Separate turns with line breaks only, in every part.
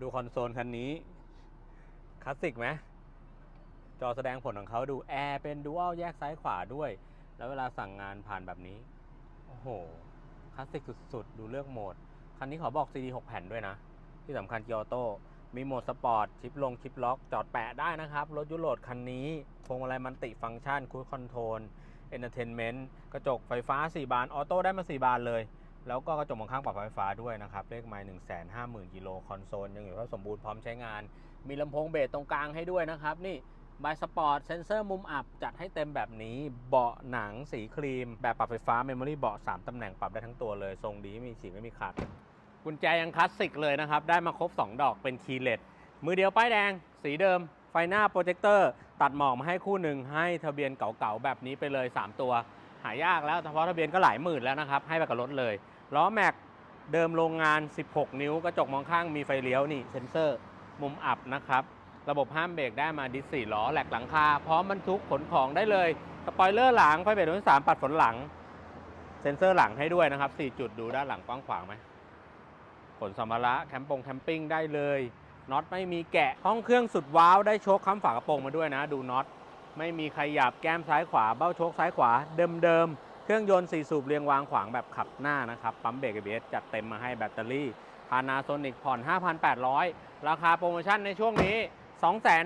ดูคอนโซลคันนี้คลาสสิกไหมจอแสดงผลของเขาดูแอร์เป็นดูอัลแยกซ้ายขวาด้วย แล้วเวลาสั่งงานผ่านแบบนี้ โอ้โหคลาสสิกสุดๆ ดูเลือกโหมด คันนี้ขอบอก CD 6 แผ่นด้วยนะ ที่สำคัญเกียร์ออโต้มีโหมดสปอร์ต ชิปลง ชิปล็อก จอดแปะได้นะครับ รถยุโรปคันนี้พวงมาลัยมันติฟังก์ชันคู i คอนโทรลเอนเตอร์เทนเมนต์กระจกไฟฟ้า 4 บาน ออโต้ได้มา 4 บานเลย แล้วก็กระจกมองข้างปรับไฟฟ้าด้วยนะครับ เลขไมล์1 5 0 0 0 0กิโลคอนโซลยังอยู่ว่าสมบูรณ์พร้อมใช้งาน มีลำโพงเบสตรงกลางให้ด้วยนะครับ นี่บายสปอร์ตเซนเซอร์มุมอับ จัดให้เต็มแบบนี้ เบาะหนังสีครีม แบบปรับไฟฟ้าเมมโมรี่เบาะ3ตำแหน่งปรับได้ทั้งตัวเลย ทรงดีไม่มีฉีกไม่มีขาดกุญแจยังคลาสสิกเลยนะครับ ได้มาครบ 2 ดอกเป็นคีเลสมือเดียวป้ายแดง สีเดิม ไฟหน้าโปรเจคเตอร์ ตัดหมอกมาให้คู่หนึ่งให้ทะเบียนเก่าๆแบบนี้ไปเลย 3 ตัว หายากแล้วเฉพาะทะเบียนก็หลายหมื่นแล้วนะครับให้ไปกับรถเลย ล้อแม็กเดิมโรงงาน 16 นิ้ว กระจกมองข้างมีไฟเลี้ยวนี่เซ็นเซอร์ มุมอับนะครับ ระบบห้ามเบรกได้มาดิสสี่ล้อแหลกหลังคา พร้อมบรรทุกขนของได้เลย สปอยเลอร์หลังไฟเบรกรุ่นสามปัดฝนหลัง เซ็นเซอร์หลังให้ด้วยนะครับ 4 จุดดูด้านหลังกว้างขวางไหมขนสัมภาระแคมปงแคมปิ้งได้เลยน็อตไม่มีแกะห้องเครื่องสุดว้าวได้โชคค้ำฝากระโปรงมาด้วยนะ ดูน็อตไม่มีขยับแก้มซ้ายขวาเบ้าโชคซ้ายขวาเดิมๆ เครื่องยนต์ 4 สูบเรียงวางขวางแบบขับหน้านะครับ ปั๊มเบรก ABS จัดเต็มมาให้แบตเตอรี่พานาโซนิกผ่อน 5,800 ราคาโปรโมชั่นในช่วงนี้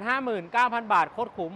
259,000 บาท โคตรคุ้ม